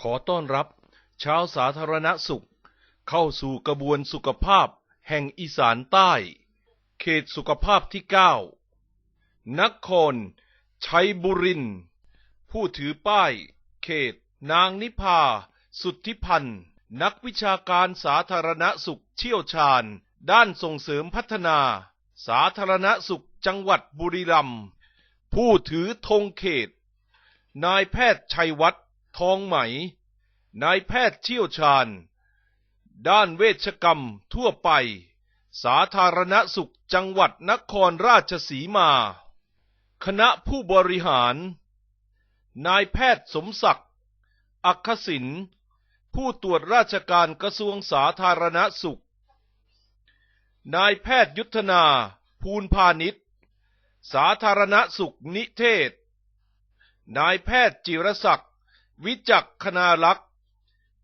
ขอต้อนรับชาวสาธารณสุข เข้าสู่กระบวนสุขภาพแห่งอีสานใต้ เขตสุขภาพที่ 9 นคร ชัยบุริน ผู้ถือป้าย เขต นางนิพา สุทธิพันธ์ นักวิชาการสาธารณสุขเชี่ยวชาญ ด้านส่งเสริมพัฒนา สาธารณสุขจังหวัดบุรีรัมย์ผู้ถือธงเขต นายแพทย์ชัยวัฒน์ ทองไหม นายแพทย์เชี่ยวชาญ ด้านเวชกรรมทั่วไป สาธารณสุขจังหวัดนครราชสีมา คณะผู้บริหาร นายแพทย์สมศักดิ์ อักขศินผู้ตรวจราชการกระทรวงสาธารณสุข นายแพทย์ยุทธนา ภูลพาณิชย์ สาธารณสุขนิเทศนายแพทย์จิรศักดิ์ วิจักคณาลักษ์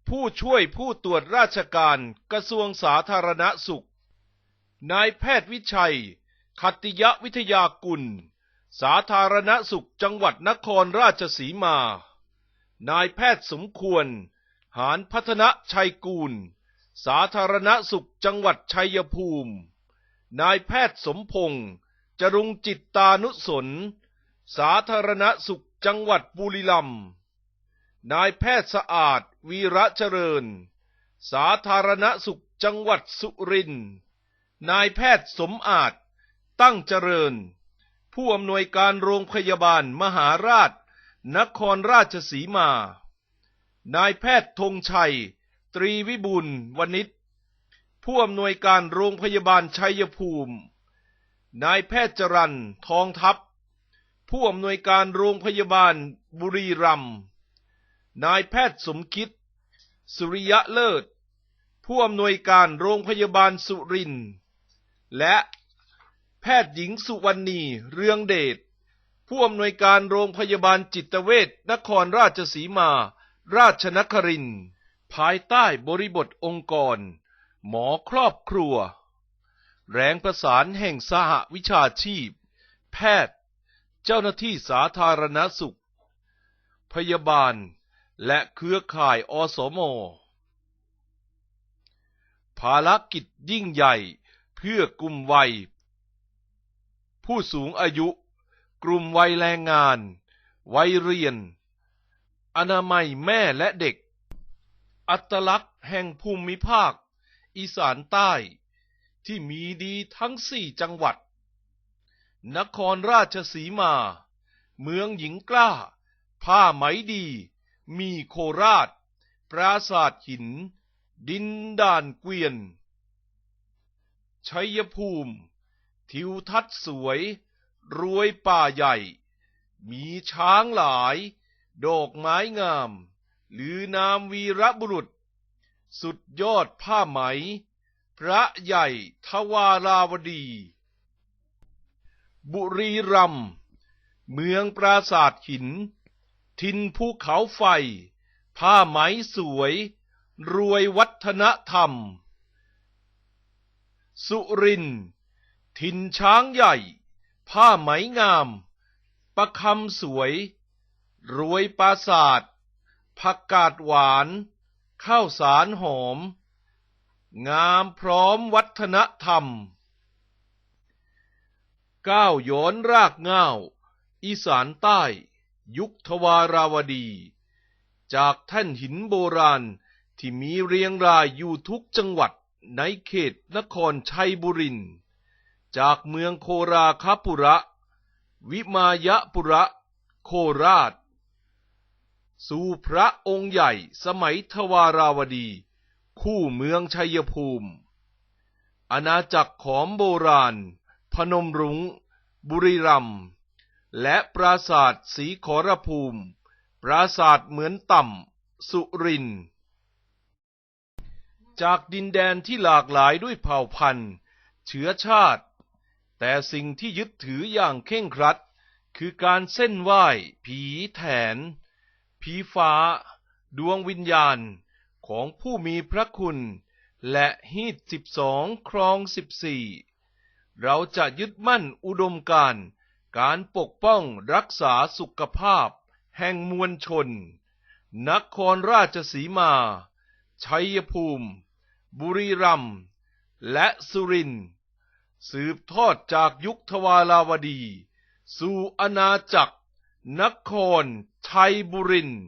ผู้ช่วยผู้ตรวจราชการกระทรวงสาธารณสุข นายแพทย์วิชัย ขัตติยวิทยากุล สาธารณสุขจังหวัดนครราชสีมา นายแพทย์สมควร หานพัฒนชัยกูล สาธารณสุขจังหวัดชัยภูมิ นายแพทย์สมพงษ์จรุงจิตตานุสน สาธารณสุขจังหวัดบุรีรัมย์ นายแพทย์สะอาดวีระเจริญ สาธารณสุขจังหวัดสุรินทร์นายแพทย์สมอาจ ตั้งเจริญ ผู้อำนวยการโรงพยาบาลมหาราช นครราชสีมา นายแพทย์ธงชัย ตรีวิบุลวณิชผู้อำนวยการโรงพยาบาลชัยภูมิ นายแพทย์จรันทองทัพ ผู้อำนวยการโรงพยาบาลบุรีรัมย์ นายแพทย์สมคิด สุริยะเลิศ ผู้อำนวยการโรงพยาบาลสุรินทร์ และแพทย์หญิงสุวรรณีเรืองเดช ผู้อำนวยการโรงพยาบาลจิตเวชนครราชสีมา ราชนครินภายใต้บริบทองค์กร หมอครอบครัว แรงประสานแห่งสหวิชาชีพ แพทย์ เจ้าหน้าที่สาธารณสุข พยาบาล และเครือข่ายอสมภารกิจยิ่งใหญ่เพื่อกลุ่มวัย ผู้สูงอายุ กลุ่มวัยแรงงาน วัยเรียน อนามัยแม่และเด็ก อัตลักษณ์แห่งภูมิภาค อีสานใต้ ที่มีดีทั้งสี่จังหวัด นครราชสีมา เมืองหญิงกล้า ผ้าไหมดี มีโคราช ปราสาทหิน ดินด่านเกวียน ชัยภูมิ ทิวทัศน์สวย รวยป่าใหญ่ มีช้างหลาย ดอกไม้งาม หรือนามวีรบุรุษ สุดยอดผ้าไหม พระใหญ่ทวาราวดี บุรีรัมย์เมืองปราสาทหิน ทินภูเขาไฟ ผ้าไหมสวย รวยวัฒนธรรม สุรินทินช้างใหญ่ ผ้าไหมงาม ประคำสวย รวยปราสาทผักกาดหวาน ข้าวสารหอม งามพร้อมวัฒนธรรม ก้าวย้อนรากงาอีสานใต้ ยุคทวาราวดี จากแท่นหินโบราณที่มีเรียงรายอยู่ทุกจังหวัดในเขตนครชัยบุรินจากเมืองโคราคาปุระ วิมายะปุระโคราช สู่พระองค์ใหญ่สมัยทวาราวดี คู่เมืองชัยภูมิ อาณาจักรขอมโบราณ พนมรุง้ง บุรีรัมย์ และปราสาทสีขอรภูมิ ปราสาทเหมือนต่ำ สุริน จากดินแดนที่หลากหลายด้วยเผ่าพันธุ์ เชื้อชาติ แต่สิ่งที่ยึดถืออย่างเคร่งครัด คือการเส้นไหว้ ผีแถน ผีฟ้า ดวงวิญญาณของผู้มีพระคุณ และฮีดสิบสองครองสิบสี่เราจะยึดมั่นอุดมการณ์ การปกป้องรักษาสุขภาพ แห่งมวลชน นครราชสีมา ชัยภูมิ บุรีรัมย์ และสุรินทร์ สืบทอดจากยุคทวาราวดี สู่อาณาจักร นครชัยบุรินทร์